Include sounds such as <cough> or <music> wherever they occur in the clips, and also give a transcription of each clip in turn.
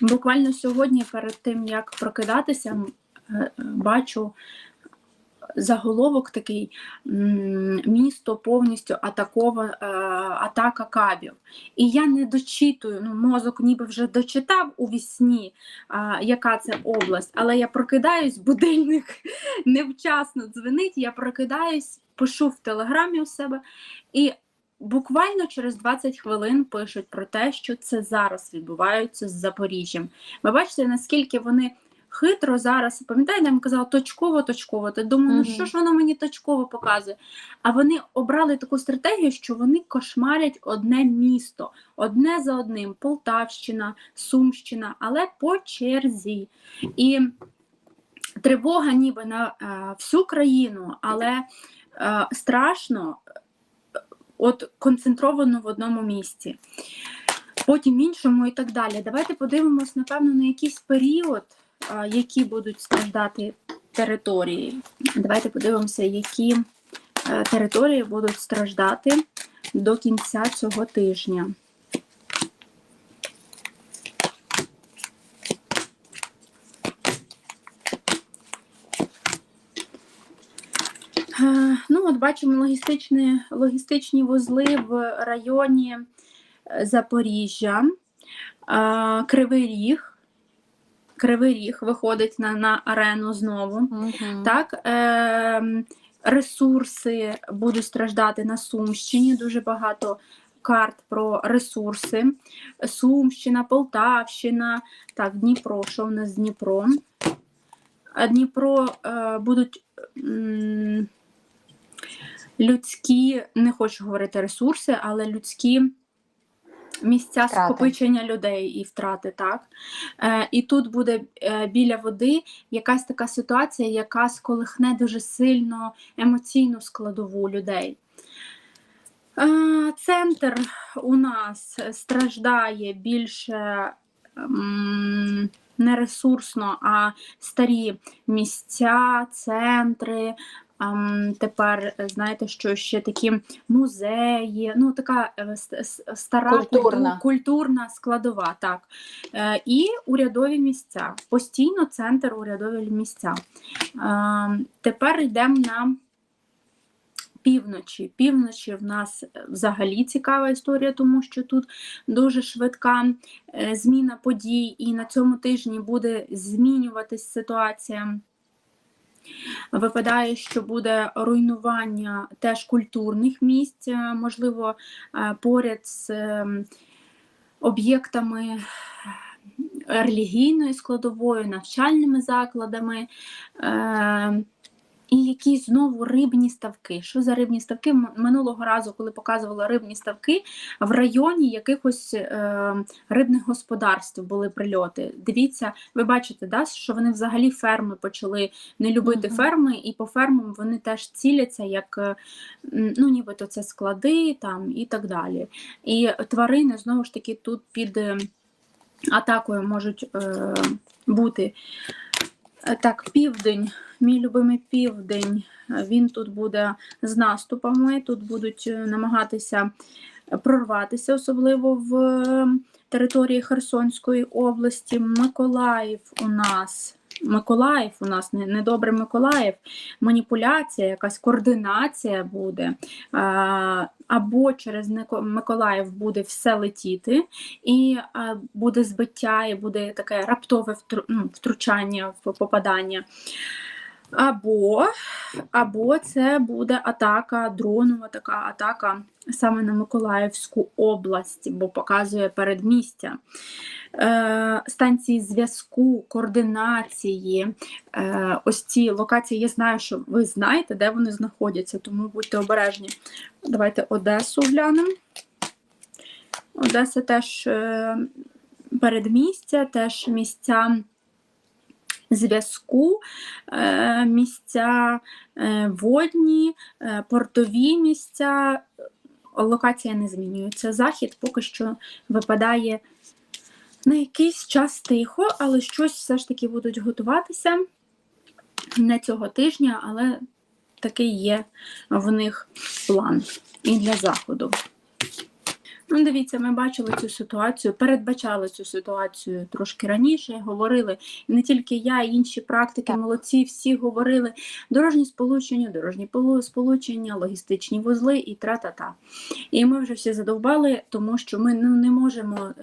Буквально сьогодні, перед тим як прокидатися, е, бачу заголовок такий місто повністю атаковано атака кабів. І я не дочитую, ну мозок ніби вже дочитав у вісні, яка це область, але я прокидаюсь, будильник <laughs> невчасно дзвенить, я прокидаюсь, пишу в телеграмі у себе і. Буквально через 20 хвилин пишуть про те, що це зараз відбувається з Запоріжжям. Ви бачите, наскільки вони хитро зараз, пам'ятаєте, я вам казала точково, точково. Ти думаю, ну що ж воно мені точково показує? А вони обрали таку стратегію, що вони кошмарять одне місто, одне за одним: Полтавщина, Сумщина, але по черзі. І тривога ніби на е, всю країну, але е, страшно, от концентровано в одному місці. Потім іншому і так далі. Давайте подивимось, напевно, на якийсь період, які будуть страждати території. Давайте подивимося, які е, території будуть страждати до кінця цього тижня. Е, Ну, от бачимо логістичні, логістичні вузли в районі е, Запоріжжя, Е, Кривий Ріг. Кривий Ріг виходить на, на арену знову. Мгм. Так, е, ресурси будуть страждати на Сумщині. Дуже багато карт про ресурси. Сумщина, Полтавщина, так, Дніпро, що в нас з Дніпром? Дніпро е, будуть м, людські, не хочу говорити ресурси, але людські місця Втрати. скопичення людей і втрати, так. Е, і тут буде е, біля води якась така ситуація, яка сколихне дуже сильно емоційну складову людей. Е, Центр у нас страждає більше м, не ресурсно, а старі місця, центри. Тепер е, знаєте, що ще такі музеї, ну така е, стара Культурна. культурна складова, так. Е, І урядові місця. Постійно центр урядові місця. Тепер йдемо на півночі. Півночі в нас взагалі цікава історія, тому що тут дуже швидка зміна подій, і на цьому тижні буде змінюватись ситуація. Випадає, що буде руйнування теж культурних місць, е, можливо, е, поряд з ем, об'єктами релігійної складової, навчальними закладами. Е, і якісь знову рибні ставки. Що за рибні ставки? Минулого разу, коли показувала рибні ставки, в районі якихось е, рибних господарств були прильоти. Дивіться, ви бачите, да, що вони взагалі ферми почали не любити Мгм. ферми, і по фермам вони теж ціляться, як е, ну, нібито це склади там і так далі. І тварини знову ж таки тут під е, атакою можуть е, бути. Е, Так, південь, мій любимий південь, е, він тут буде з наступами, тут будуть е, намагатися прорватися, особливо в е, території Херсонської області. Миколаїв у нас. Миколаїв у нас не, недобре Миколаїв, маніпуляція, якась координація буде, або через Миколаїв буде все летіти, і буде збиття, і буде таке раптове ну, втручання в попадання. Або, або це буде атака, дронова така атака саме на Миколаївську область, бо показує передмістя. Е, станції зв'язку, координації, е, ось ці локації, я знаю, що ви знаєте, де вони знаходяться, тому будьте обережні. Давайте Одесу глянемо. Одеса теж е, передмістя, теж місця зв'язку, е, місця е, водні, е, портові місця. Локація не змінюється. Захід поки що випадає на якийсь час тихо, але щось все ж таки будуть готуватися не цього тижня, але такий є в них план і для заходу. Ну, дивіться, ми бачили цю ситуацію, передбачали цю ситуацію трошки раніше, говорили не тільки я, і інші практики, молодці, всі говорили дорожні сполучення, дорожні полу- сполучення, логістичні вузли і тра-та-та. І ми вже всі задовбали, тому що ми ну, не можемо.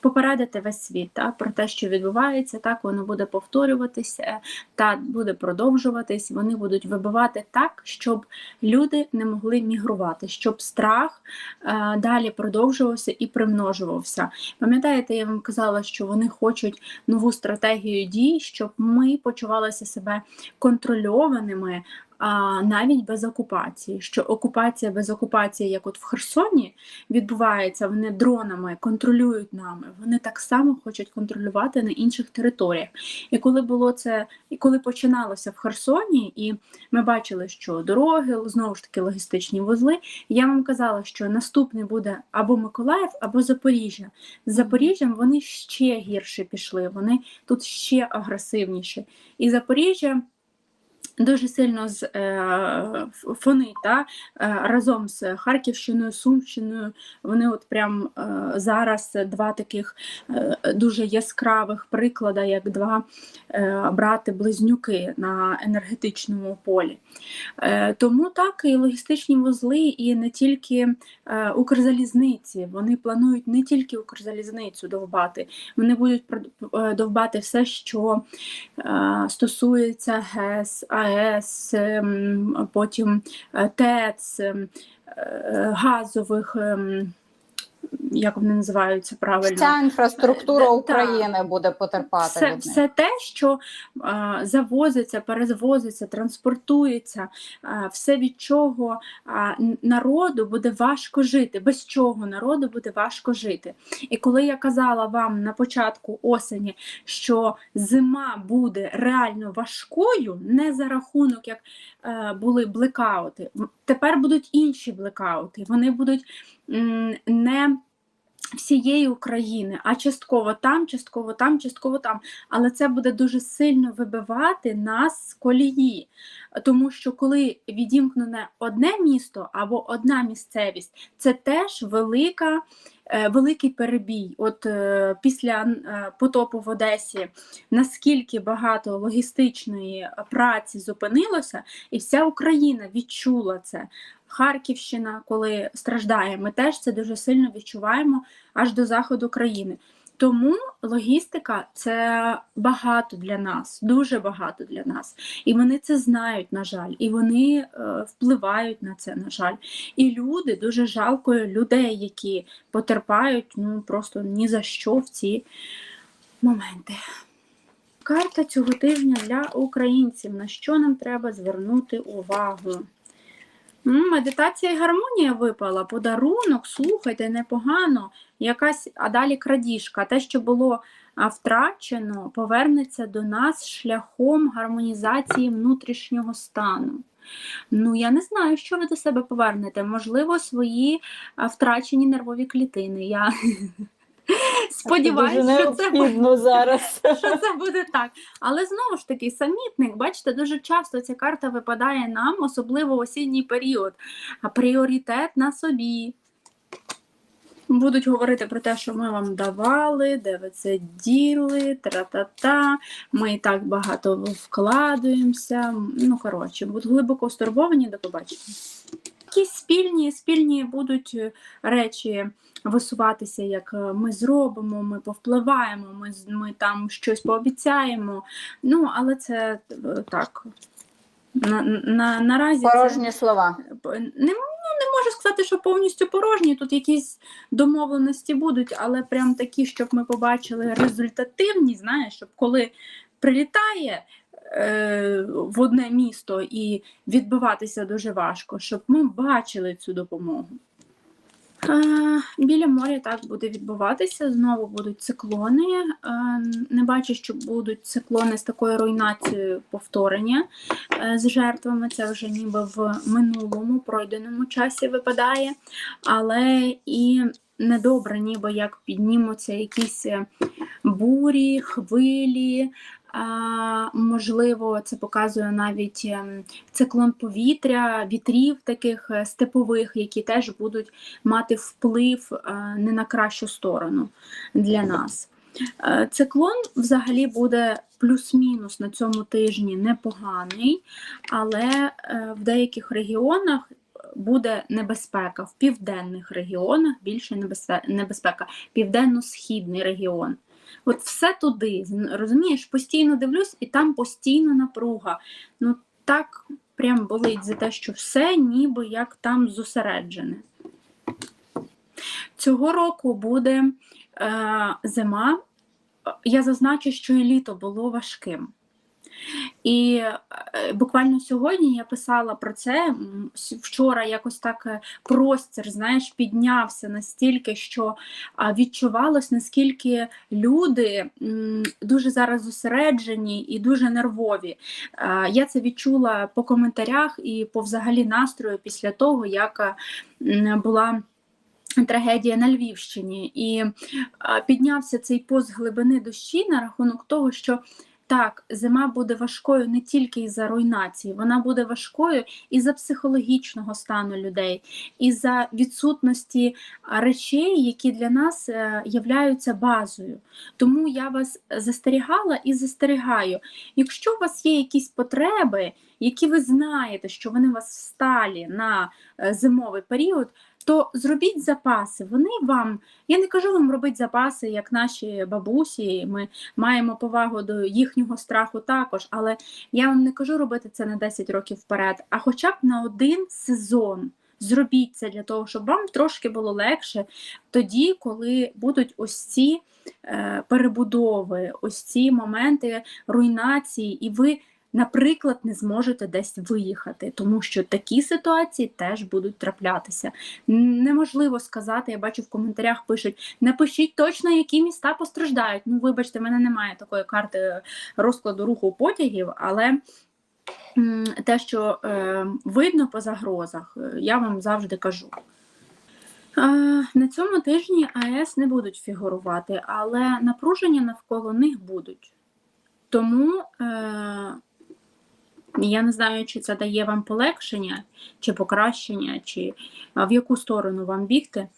Попередити весь світ та, про те, що відбувається, так воно буде повторюватися, та буде продовжуватись. Вони будуть вибивати так, щоб люди не могли мігрувати, щоб страх е, далі продовжувався і примножувався. Пам'ятаєте, я вам казала, що вони хочуть нову стратегію дій, щоб ми почувалися себе контрольованими. А навіть без окупації, що окупація без окупації, як от в Херсоні, відбувається, вони дронами контролюють нами. Вони так само хочуть контролювати на інших територіях. І коли було це, і коли починалося в Херсоні, і ми бачили, що дороги, знову ж таки логістичні вузли. Я вам казала, що наступний буде або Миколаїв, або Запоріжжя. З Запоріжжям вони ще гірше пішли, вони тут ще агресивніші. І Запоріжжя. Дуже сильно з е, ф- фонить та, е, разом з Харківщиною, Сумщиною. Вони от прям е, зараз два таких е, дуже яскравих приклада, як два е, брати-близнюки на енергетичному полі. Е, Тому так і логістичні вузли, і не тільки е, Укрзалізниці. Вони планують не тільки Укрзалізницю довбати, вони будуть е, довбати все, що е, стосується ГЕС, АЕС, ем, потім е, ТЕЦ, ем, е, газових. Як вони називаються правильно? Вся інфраструктура Е. України буде потерпати все, від них. все те, що е, завозиться, перевозиться, транспортується, е, все від чого е, народу буде важко жити, без чого народу буде важко жити. І коли я казала вам на початку осені, що зима буде реально важкою, не за рахунок, як е, були блекаути, тепер будуть інші блекаути. Вони будуть м, не всієї України, а частково там, частково там, частково там. Але це буде дуже сильно вибивати нас з колії. Тому що коли відімкнене одне місто або одна місцевість, це теж велика. е, Великий перебій. От е, після е, потопу в Одесі наскільки багато логістичної праці зупинилося, і вся Україна відчула це. Харківщина, коли страждає, ми теж це дуже сильно відчуваємо аж до заходу країни. Тому логістика це багато для нас, дуже багато для нас. І вони це знають, на жаль, і вони е, впливають на це, на жаль. І люди дуже жалко людей, які потерпають ну просто ні за що в ці моменти. Карта цього тижня для українців. На що нам треба звернути увагу? Медитація і гармонія випала, подарунок, слухайте, непогано. Якась, а далі крадіжка. Те, що було втрачено, повернеться до нас шляхом гармонізації внутрішнього стану. Ну, я не знаю, що ви до себе повернете. Можливо, свої втрачені нервові клітини. Я сподіваюся, Дуже що це буде зараз. <laughs> що це буде так. Але знову ж таки, самітник, бачите, дуже часто ця карта випадає нам, особливо в осінній період. А пріоритет на собі. Будуть говорити про те, що ми вам давали, де ви це діли, тра-та-та, ми і так багато вкладуємося. Ну, коротше, будуть глибоко стурбовані, до побачення. Якісь спільні, спільні будуть е, речі висуватися, як е, ми зробимо, ми повпливаємо, ми, ми там щось пообіцяємо. Ну, але це е, так. На, на, наразі це- Порожні слова. Не, ну, не можу сказати, що повністю порожні. Тут якісь домовленості будуть, але прям такі, щоб ми побачили результативні, знаєш, щоб коли прилітає в одне місто і відбиватися дуже важко, щоб ми бачили цю допомогу. Е, Біля моря так буде відбуватися. Знову будуть циклони. Е, Не бачу, що будуть циклони з такою руйнацією повторення е, з жертвами. Це вже ніби в минулому пройденому часі випадає, але і недобре, ніби як піднімуться якісь е, бурі, хвилі. Можливо, це показує навіть ем, циклон повітря, вітрів таких е, степових, які теж будуть мати вплив е, не на кращу сторону для нас. Е, Циклон взагалі буде плюс-мінус на цьому тижні непоганий, але в деяких регіонах буде небезпека. В південних регіонах більше небезпека, південно-східний регіон. От все туди, розумієш, постійно дивлюсь, і там постійно напруга. Ну так прям болить за те, що все ніби як там зосереджене. Цього року буде е, зима. Я зазначу, що і літо було важким. І е, буквально сьогодні я писала про це. Вчора якось так е, простір, знаєш, піднявся настільки, що відчувалось, наскільки люди дуже зараз зосереджені і дуже нервові. Я це відчула по коментарях і по взагалі настрою після того, як е, була. Трагедія на Львівщині, і піднявся цей пост глибини душі на рахунок того, що так, зима буде важкою не тільки із-за руйнації, вона буде важкою із-за психологічного стану людей, із-за відсутності речей, які для нас е, являються базою. Тому я вас застерігала і застерігаю. Якщо у вас є якісь потреби, які ви знаєте, що вони у вас всталі на е, зимовий період, то зробіть запаси. Вони вам, я не кажу вам робити запаси, як наші бабусі. Ми маємо повагу до їхнього страху також, але я вам не кажу робити це на 10 років вперед, а хоча б на один сезон. Зробіть це для того, щоб вам трошки було легше тоді, коли будуть ось ці е, перебудови, ось ці моменти руйнації, і ви, наприклад, не зможете десь виїхати, тому що такі ситуації теж будуть траплятися. Неможливо сказати, я бачу в коментарях пишуть: напишіть точно, які міста постраждають. Ну, вибачте, в мене немає такої карти розкладу руху потягів, але. Те, що е, видно по загрозах, е, я вам завжди кажу. А, на цьому тижні АЕС не будуть фігурувати, але напруження навколо них будуть. Тому е, я не знаю, чи це дає вам полегшення, чи покращення, чи в яку сторону вам бігти.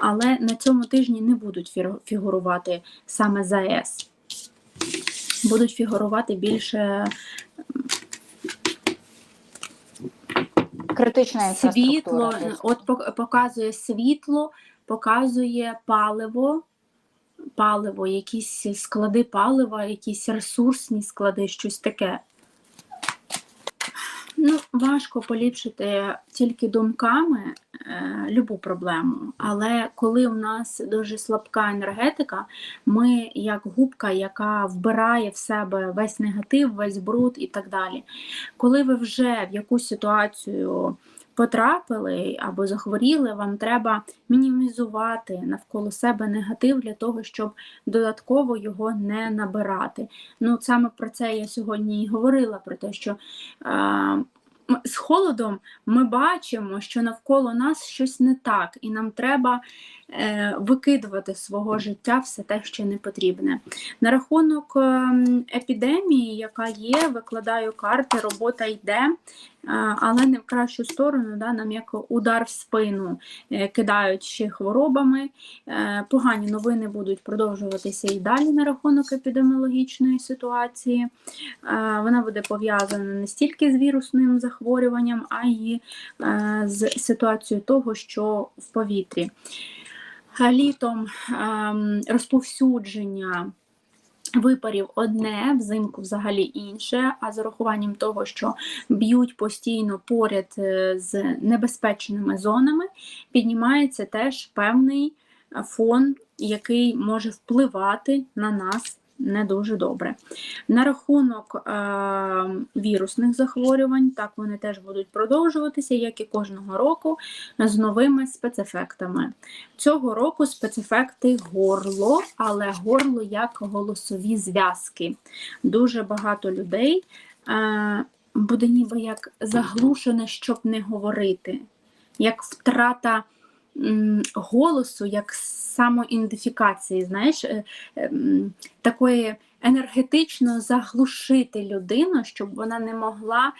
Але на цьому тижні не будуть фігурувати саме ЗАЕС. Будуть фігурувати більше Критична світло, от показує світло, показує паливо, паливо, якісь склади палива, якісь ресурсні склади, щось таке. Ну, важко поліпшити тільки думками е, любу проблему. Але коли у нас дуже слабка енергетика, ми як губка, яка вбирає в себе весь негатив, весь бруд і так далі. Коли ви вже в якусь ситуацію потрапили або захворіли, вам треба мінімізувати навколо себе негатив для того, щоб додатково його не набирати. Ну, саме про це я сьогодні і говорила: про те, що е, з холодом ми бачимо, що навколо нас щось не так, і нам треба викидувати з свого життя все те, що не потрібне. На рахунок ем, епідемії, яка є, викладаю карти, робота йде, е, але не в кращу сторону, да, нам як удар в спину е, кидають ще хворобами. Е, Погані новини будуть продовжуватися і далі на рахунок епідеміологічної ситуації. Е, Вона буде пов'язана не стільки з вірусним захворюванням, а й е, з ситуацією того, що в повітрі. Літом ем, розповсюдження випарів одне, взимку взагалі інше, а з урахуванням того, що б'ють постійно поряд е, з небезпечними зонами, піднімається теж певний фон, який може впливати на нас не дуже добре. На рахунок е, вірусних захворювань, так вони теж будуть продовжуватися, як і кожного року, з новими спецефектами. Цього року спецефекти горло, але горло як голосові зв'язки. Дуже багато людей е, буде ніби як заглушене, щоб не говорити, як втрата голосу, як самоідентифікації, знаєш, е, е, м, такої енергетично заглушити людину, щоб вона не могла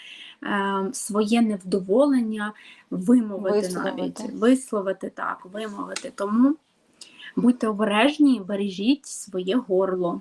е, своє невдоволення вимовити Висловити. навіть, висловити так, вимовити. Тому будьте обережні, бережіть своє горло.